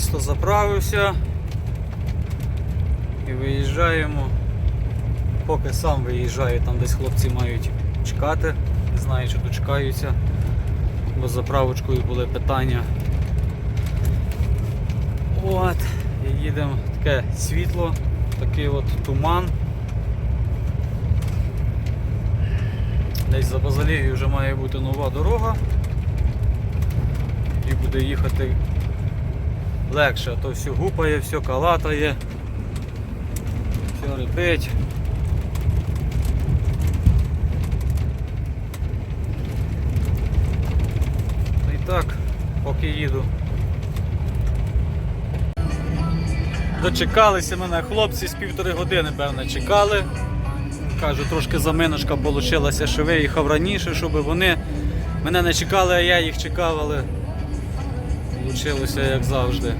кінець то заправився і виїжджаємо. Поки сам виїжджаю, там десь хлопці мають чекати, не знаю, чи дочекаються, бо з заправочкою були питання. От, і їдемо таке світло, такий от туман. Десь за Базалією вже має бути нова дорога. І буде їхати легше, а то все гупає, все калатає, все репить. Та І так, поки їду. Дочекалися мене хлопці з півтори години, певно, чекали. Кажу, трошки заминочка вийшла, що виїхав раніше, щоб вони мене не чекали, а я їх чекав, але вийшло як завжди.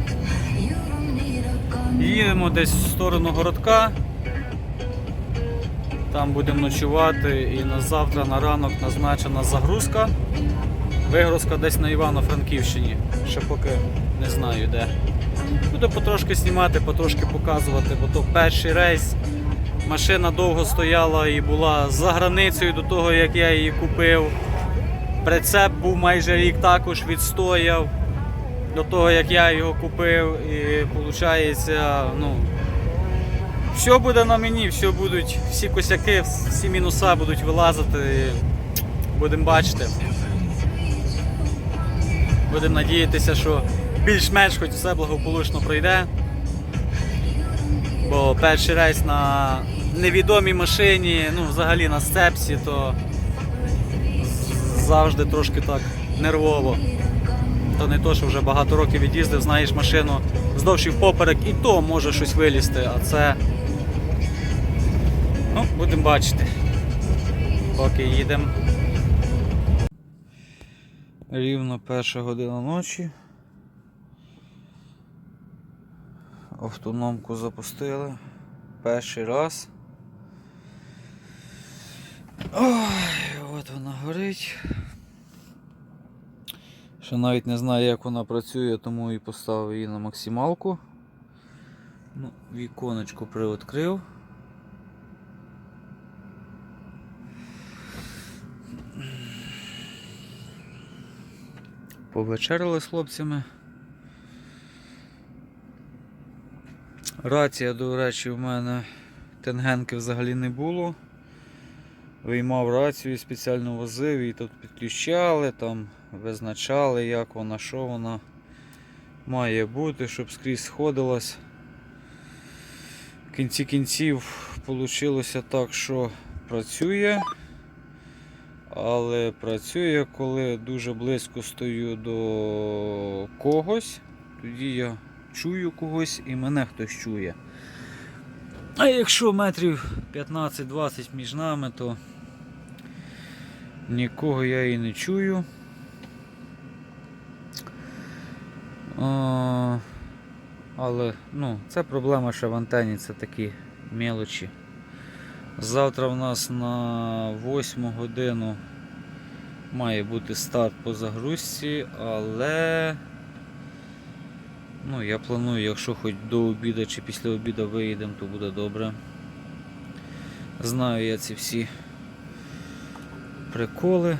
Їдемо десь в сторону городка. Там будемо ночувати і на завтра на ранок назначена загрузка. Вигрузка десь на Івано-Франківщині. Ще поки не знаю де. Буду потрошки знімати, потрошки показувати, бо то перший рейс. Машина довго стояла і була за границею до того, як я її купив. Прицеп був майже рік також відстояв до того, як я його купив. І виходить, ну, все буде на мені, все будуть, всі косяки, всі мінуса будуть вилазити. І будемо бачити. Будемо надіятися, що більш-менш хоч все благополучно пройде. Бо перший рейс на невідомій машині, ну взагалі на сцепсі, то завжди трошки так нервово. То не то, що вже багато років від'їздив, знаєш машину вздовж і впоперек, і то може щось вилізти, а це. Ну, будемо бачити. Поки їдемо. Рівно перша година ночі. Автономку запустили. Перший раз. Ой, от вона горить. Ще навіть не знаю, як вона працює, тому і поставив її на максималку. Ну, віконечко приоткрив. Повечеряли з хлопцями. Рація, до речі, в мене тенгенки взагалі не було. Виймав рацію, спеціально возив, її тут підключали, там визначали, як вона, що вона має бути, щоб скрізь сходилась. В кінці кінців вийшло так, що працює, але працює, коли дуже близько стою до когось, тоді я чую когось і мене хтось чує. А якщо метрів 15-20 між нами, то нікого я і не чую. А, але ну, це проблема ще в антені, це такі мелочі. Завтра в нас на 8 годину має бути старт по загрузці, але ну, я планую, якщо хоч до обіду чи після обіду виїдемо, то буде добре. Знаю я ці всі приколи.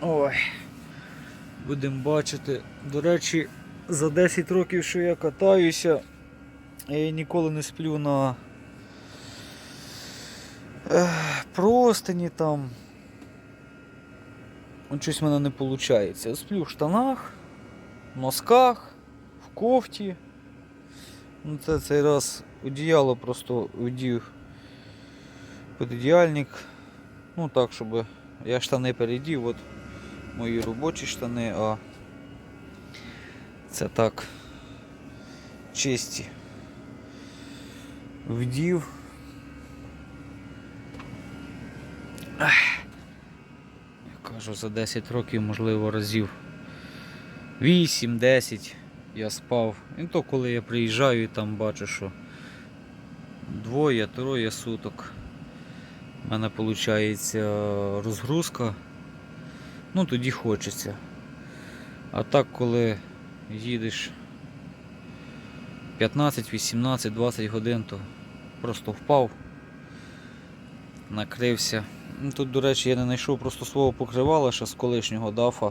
Ой. Будемо бачити. До речі, за 10 років, що я катаюся, я ніколи не сплю на простині там. Щось в мене не виходить. Я сплю в штанах, носках, в кофті. Ну, це цей раз одіяло просто вдів під одіяльник. Ну так, щоб я штани передів, от мої робочі штани, а це так чисті. Вдів. Ах. Я кажу, за 10 років, можливо, разів 8-10 я спав. І то коли я приїжджаю і там бачу, що двоє-троє суток. У мене виходить розгрузка. Ну тоді хочеться. А так, коли їдеш 15, 18, 20 годин, то просто впав, накрився. Ну, Тут, до речі, я не знайшов просто свого покривала ще з колишнього дафа.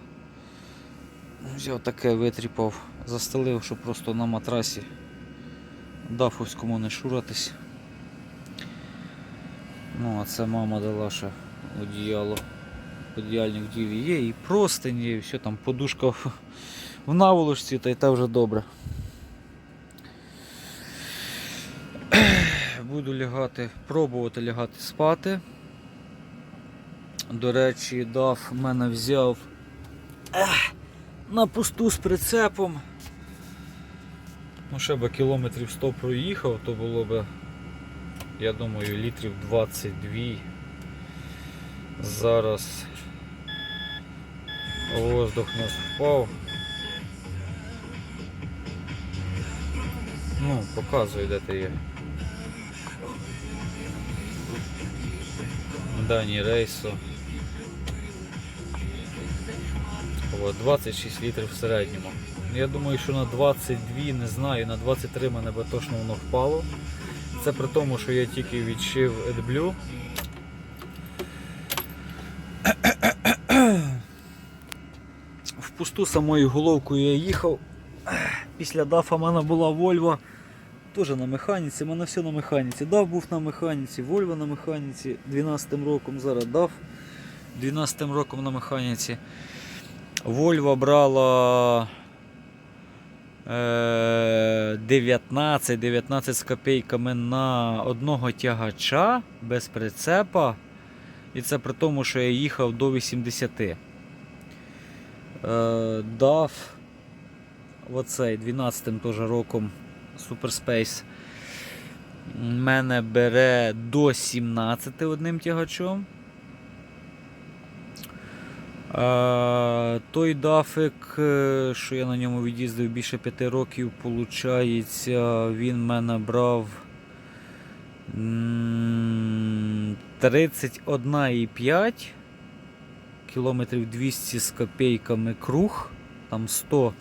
Взяв таке витріпав, застелив, щоб просто на матрасі дафовському не шуратись. Ну, а це мама дала ще одіяло. Одіяльник в є, і простині, і все там подушка в, наволочці, та й те вже добре. Буду лягати, пробувати лягати спати. До речі, дав мене взяв на пусту з прицепом. Ну, ще би кілометрів 100 проїхав, то було би, я думаю, літрів 22. Зараз воздух у нас впав. Ну, показує, де ти є. Дані рейсу. 26 літрів в середньому. Я думаю, що на 22, не знаю, на 23 мене би точно воно впало. Це при тому, що я тільки відшив AdBlue. Пусту самою головкою я їхав. Після дафа в мене була Volvo. Теж на механіці, в мене все на механіці. Дав був на механіці, Volvo на механіці 12 роком, зараз дав 12 роком на механіці. Volvo брала е, 19, 19 з копійками на одного тягача без прицепа. І це при тому, що я їхав до 80. Е, дав оцей 12 теж роком Суперспейс мене бере до 17 одним тягачом. А, той дафик, е, що я на ньому від'їздив більше 5 років, получається, він мене брав 31,5 кілометрів 200 з копійками круг, там 100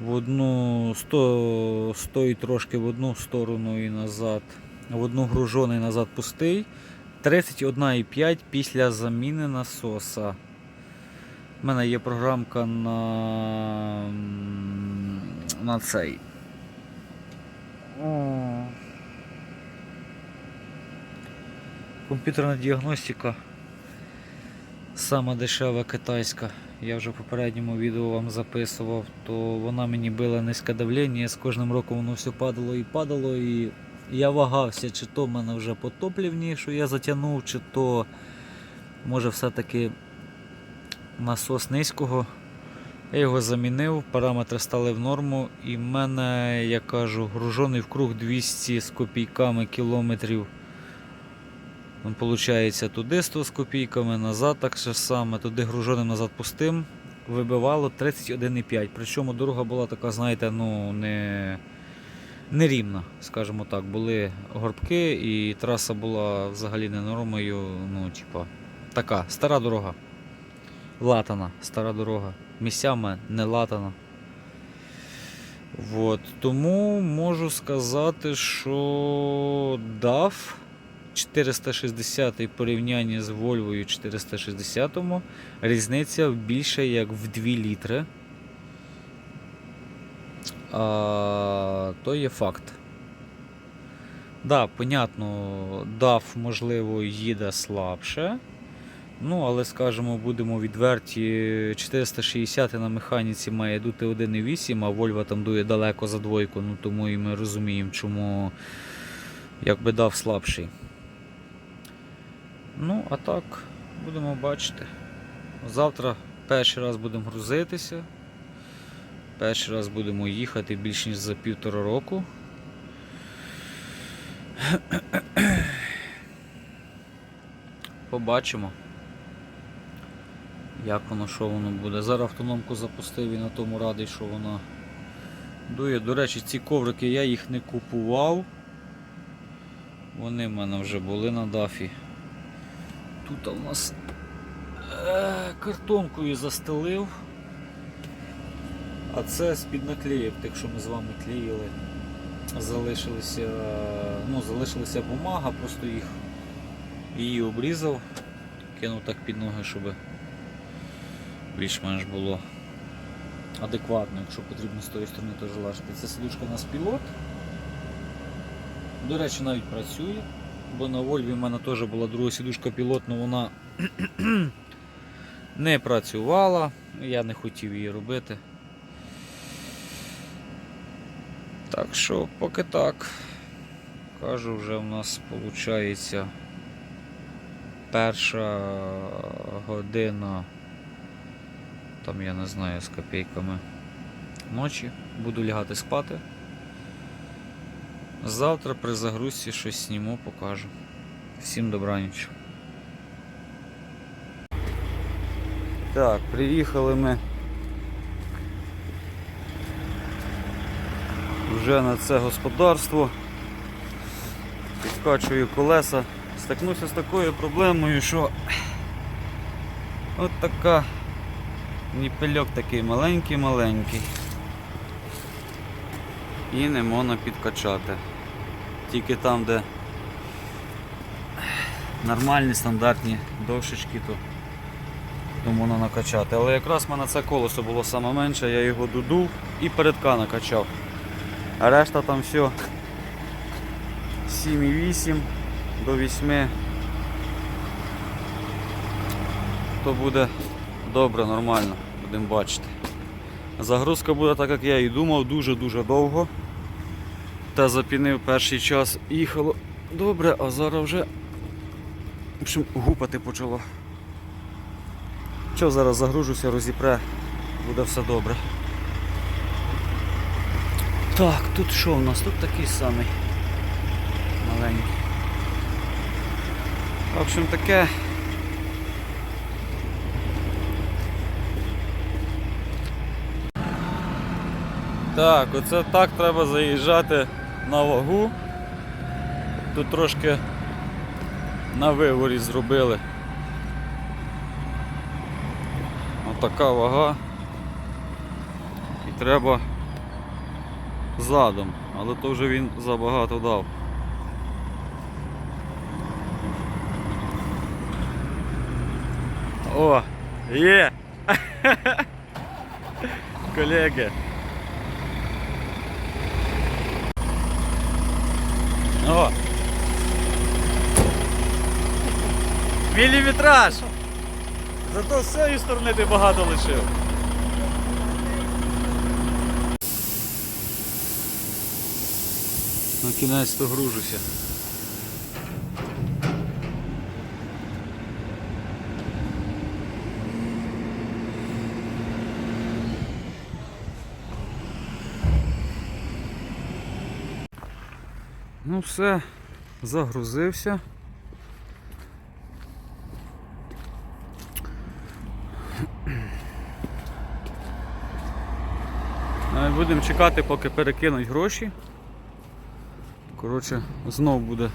в одну 100, 100 і трошки в одну сторону і назад, в одну гружений назад пустий. 31,5 після заміни насоса. У мене є програмка на, на цей. Комп'ютерна діагностика. Сама дешева китайська. Я вже в попередньому відео вам записував, то вона мені била низьке давлення, з кожним роком воно все падало і падало, і я вагався, чи то в мене вже потоплівні, що я затягнув, чи то може все-таки насос низького. Я його замінив, параметри стали в норму, і в мене, я кажу, гружений в круг 200 з копійками кілометрів. Він Получається туди 100 з копійками, назад так же саме, туди груженим назад пустим. Вибивало 31,5. Причому дорога була така, знаєте, ну не, не рівна, скажімо так. Були горбки і траса була взагалі не нормою. Ну, типа, така стара дорога. Латана, стара дорога. Місцями не латана. Вот. Тому можу сказати, що DAF 460 в порівнянні з Volvo 460 різниця більше як в 2 літри. А, то є факт. Да, понятно, DAF, можливо, їде слабше. Ну, але скажімо, будемо відверті, 460 на механіці має дути 1,8, а Volvo там дує далеко за двойку, ну тому і ми розуміємо, чому якби дав слабший. Ну, а так, будемо бачити. Завтра перший раз будемо грузитися. Перший раз будемо їхати більш ніж за півтора року. Побачимо. Як воно, що воно буде. Зараз автономку запустив і на тому радий, що вона дує. До речі, ці коврики я їх не купував. Вони в мене вже були на дафі. Тут у нас е, картонкою застелив. А це з-під наклеїв, тих, що ми з вами клеїли. Залишилися, ну, залишилася бумага, просто їх її обрізав, кинув так під ноги, щоб більш-менш було адекватно, якщо потрібно з тої сторони теж лажити. Це сидушка у нас пілот. До речі, навіть працює, бо на Вольві в мене теж була друга сідушка пілот, але вона не працювала, я не хотів її робити. Так що, поки так. Кажу, вже в нас виходить перша година, там я не знаю, з копійками ночі. Буду лягати спати. Завтра при загрузці щось зніму, покажу. Всім добраніч. Так, приїхали ми вже на це господарство. Підкачую колеса. Стикнувся з такою проблемою, що от така ніпельок такий маленький-маленький. І не можна підкачати. Тільки там, де нормальні стандартні дошечки, то, то можна накачати. Але якраз в мене це колесо було саме менше, я його додув і передка накачав. А решта там все 7,8 до 8. То буде добре, нормально, будемо бачити. Загрузка буде так, як я і думав, дуже-дуже довго. Та запінив перший час їхало добре, а зараз вже в общем, гупати почало. Що зараз загружуся, розіпре, буде все добре. Так, тут що у нас? Тут такий самий маленький. В общем таке. Так, оце так треба заїжджати на вагу. Тут трошки на виворі зробили. Отака вага. І треба задом, але то вже він забагато дав. О, є! Колеги! О! Міліметраж! Зато з цієї сторони ти багато лишив. На кінець то гружуся. Ну все, загрузився. Е, Будемо чекати, поки перекинуть гроші. Коротше, знов буде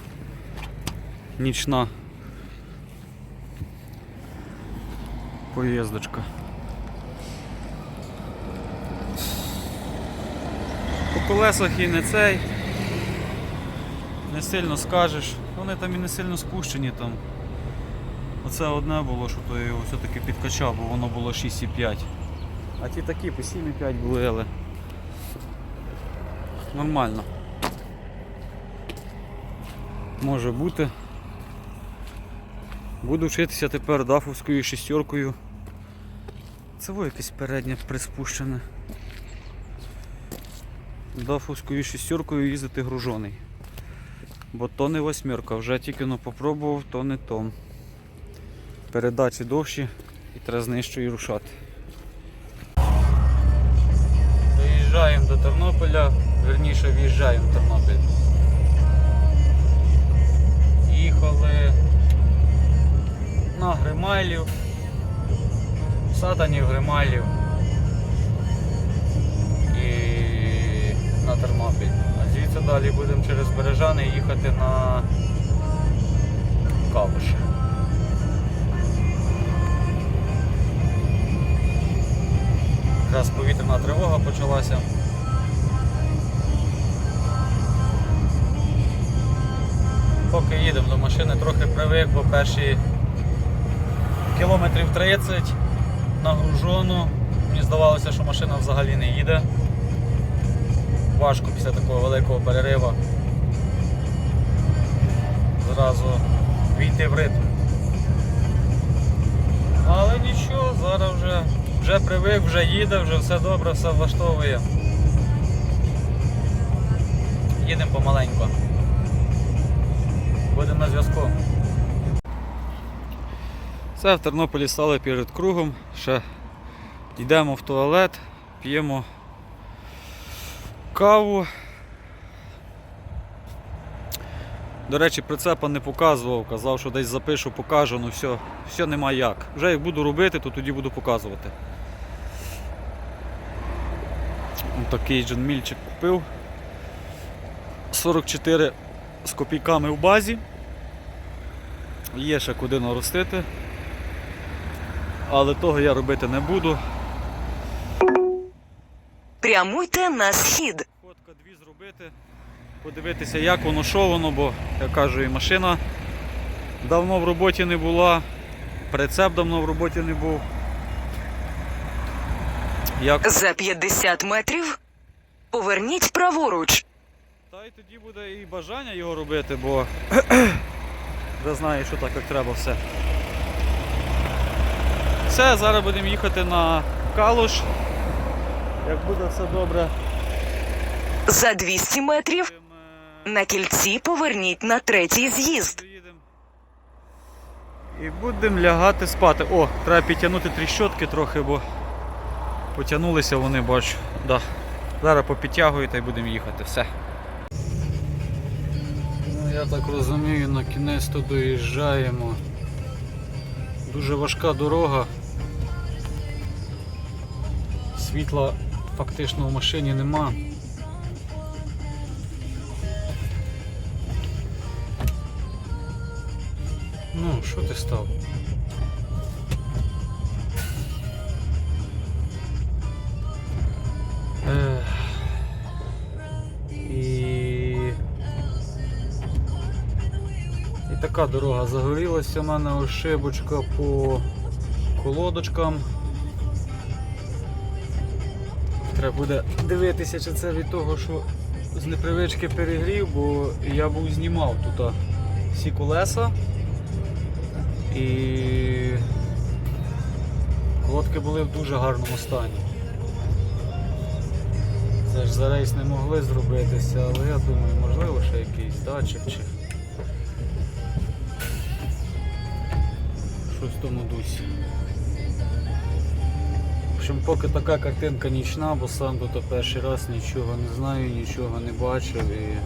нічна поїздочка. По колесах і не цей. Не сильно скажеш. Вони там і не сильно спущені там. Оце одне було, що то я його все-таки підкачав, бо воно було 6,5. А ті такі по 7,5 були, але нормально. Може бути. Буду вчитися тепер дафовською шістеркою. Це во якесь переднє приспущене. Дафовською шістеркою їздити гружений. Бо то не восьмерка, вже тільки но попробував, то не то. Передачі довші і треба з нижчої рушати. Доїжджаємо до Тернополя, верніше в'їжджаємо в Тернопіль. Їхали на Гримайлів, Сатанів, Гримайлів і на Тернопіль. А далі будемо через Бережани їхати на Калуш. якраз повітряна тривога почалася. Поки їдемо до машини, трохи привик, бо перші кілометрів 30 нагружено. Мені здавалося, що машина взагалі не їде. Важко після такого великого перериву зразу війти в ритм. Але нічого, зараз вже, вже привик, вже їде, вже все добре, все влаштовує. Їдемо помаленьку. Будемо на зв'язку. Все, в Тернополі стали перед кругом. Ще йдемо в туалет, п'ємо каву. До речі, прицепа не показував, казав, що десь запишу, покажу, ну все, все нема як. Вже як буду робити, то тоді буду показувати. Такий дженмільчик купив. 44 з копійками в базі. Є ще куди наростити. Але того я робити не буду. Прямуйте на схід. Фотка дві зробити, подивитися, як воно, що воно, бо я кажу, і машина давно в роботі не була, прицеп давно в роботі не був. Як... За 50 метрів поверніть праворуч. Та й тоді буде і бажання його робити, бо вже знаю, що так як треба все. Все, зараз будемо їхати на Калуш. Як буде все добре. За 200 метрів на кільці поверніть на третій з'їзд. І будемо лягати спати. О, треба підтягнути тріщотки трохи, бо потягнулися вони, бачу. Да. Зараз попідтягую та й будемо їхати. Все. Ну, я так розумію, на кінець то доїжджаємо. Дуже важка дорога. Світла фактично в машині нема. Ну, що ти став? Така дорога загорілася в мене ошибочка по колодочкам. Треба буде дивитися, чи це від того, що з непривички перегрів, бо я був знімав тут всі колеса. І колодки були в дуже гарному стані. Це ж за рейс не могли зробитися, але я думаю, можливо ще якийсь датчик чи щось в тому дусі. Общем, поки така картинка нічна, бо сам тут перший раз нічого не знаю, нічого не бачив і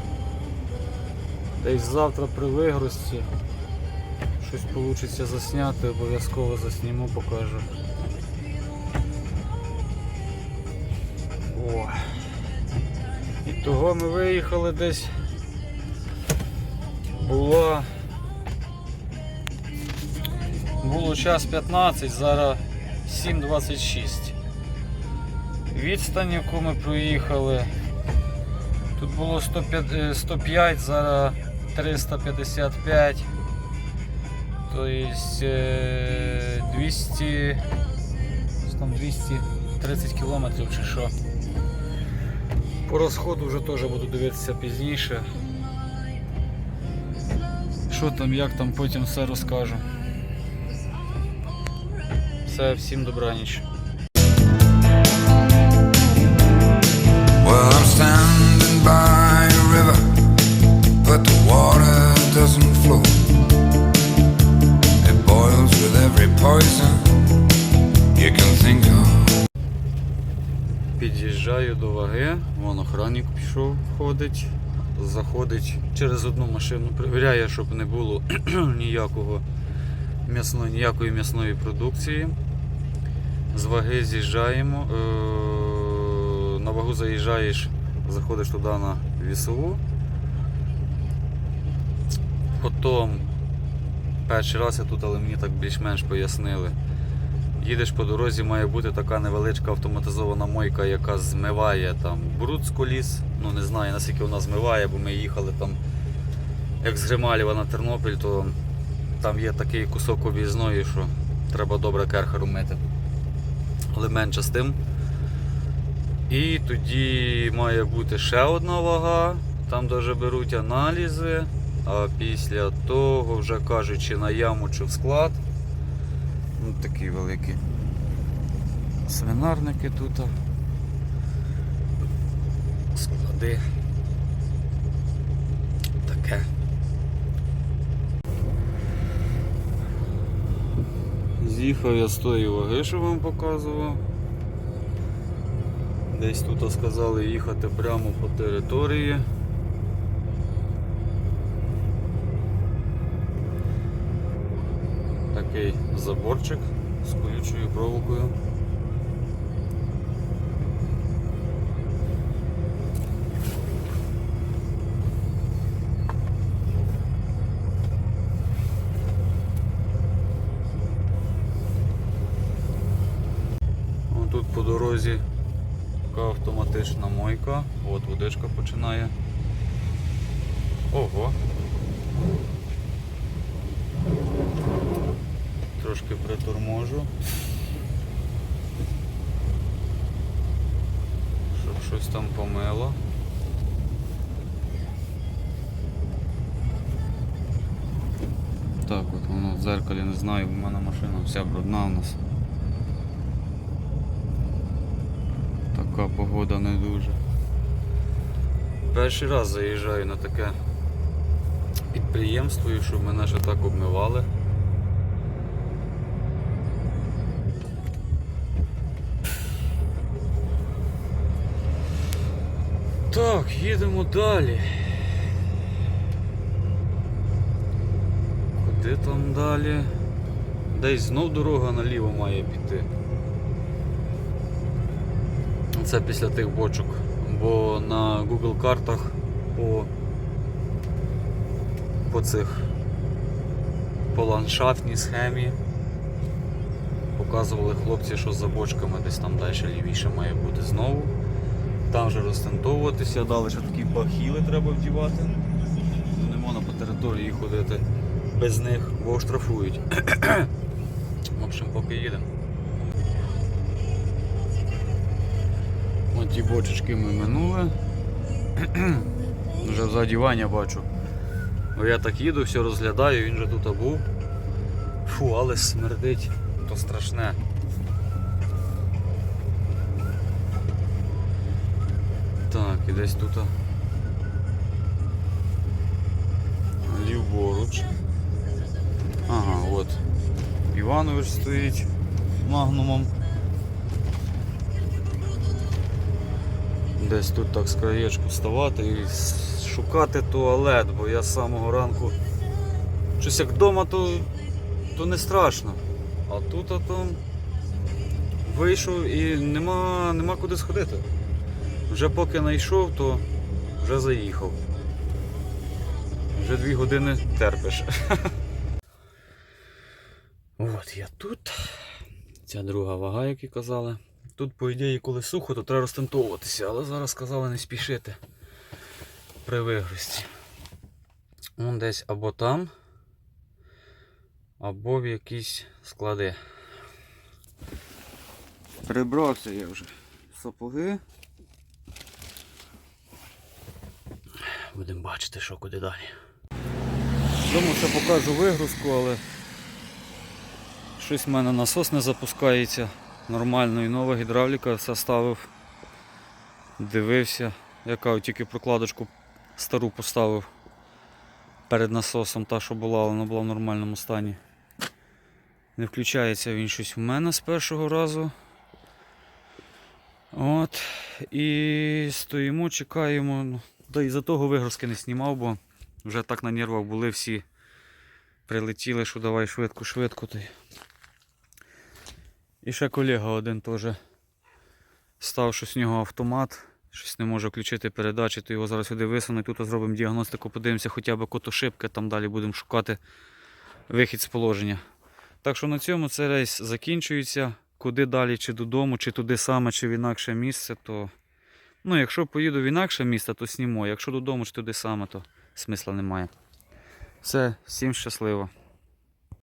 десь завтра при вигрузці щось вийде засняти, обов'язково засніму, покажу. О. І того ми виїхали десь. Була. Було час 15, зараз 7.26. Відстань, яку ми проїхали. Тут було 105, е, 105 зараз 355. То есть е, 200, там 230 кілометрів чи що. По розходу вже теж буду дивитися пізніше. Що там, як там, потім все розкажу. Все, всім добраніч. Під'їжджаю до ваги, вон охранник пішов, ходить, заходить через одну машину, перевіряє, щоб не було ніякого м'ясної, ніякої м'ясної продукції. З ваги з'їжджаємо. е, На вагу заїжджаєш, заходиш туди на вісову. Потім перший раз я тут, але мені так більш-менш пояснили. Їдеш по дорозі, має бути така невеличка автоматизована мойка, яка змиває там бруд з коліс. Ну не знаю наскільки вона змиває, бо ми їхали там як з Грималєва на Тернопіль, то там є такий кусок об'їзної, що треба добре керхеру мити. Але менше з тим. І тоді має бути ще одна вага, там даже беруть аналізи, а після того вже кажуть, чи на яму, чи в склад. Ну, такі великі свинарники тут. Склади. Таке. З'їхав я з тої ваги, що вам показував. Десь тут сказали їхати прямо по території. Такий заборчик з колючою проволокою. Тут по дорозі така автоматична мойка. От водичка починає. Ого. Трошки приторможу. Щоб щось там помило. Так, от воно в дзеркалі не знаю, в мене машина вся брудна у нас. Така погода не дуже. Перший раз заїжджаю на таке підприємство і щоб мене ще так обмивали. Так, їдемо далі. Куди там далі? Десь знов дорога наліво має піти. Це після тих бочок. Бо на Google картах по, по цих по ландшафтній схемі показували хлопці, що за бочками десь там далі лівіше має бути знову. Там вже розтентовуватися, далі ще такі бахіли треба вдівати. Не можна по території ходити без них, бо штрафують. В общем, поки їдемо. Ті бочечки ми минули. Вже взаді Ваня бачу. Бо я так їду, все розглядаю, він же тут був. Фу, але смердить, то страшне. Так, і десь тут. Ліворуч. Ага, от. Іванович стоїть магнумом. Десь тут так з краєчку вставати і шукати туалет, бо я з самого ранку щось як вдома, то, то не страшно. А тут а там вийшов і нема, нема куди сходити. Вже поки знайшов, то вже заїхав. Вже дві години терпиш. От я тут. Ця друга вага, як і казали. Тут, по ідеї, коли сухо, то треба розтентовуватися, але зараз сказали не спішити при вигрузці. Вон десь або там, або в якісь склади. Прибрався я вже сапоги. Будемо бачити, що куди далі. Думаю, що покажу вигрузку, але щось в мене насос не запускається нормально і нова гідравліка все ставив. Дивився, яка тільки прокладочку стару поставив перед насосом, та що була, вона була в нормальному стані. Не включається він щось в мене з першого разу. От. І стоїмо, чекаємо. Ну, Та і за того вигрузки не знімав, бо вже так на нервах були всі. Прилетіли, що давай швидко-швидко. І ще колега один теж став, що з нього автомат, щось не може включити передачі, то його зараз сюди висунуть, тут зробимо діагностику, подивимося хоча б кут ошибки, там далі будемо шукати вихід з положення. Так що на цьому цей рейс закінчується. Куди далі, чи додому, чи туди саме, чи в інакше місце, то. Ну, якщо поїду в інакше місце, то снімо. Якщо додому, чи туди саме, то смисла немає. Все, всім щасливо.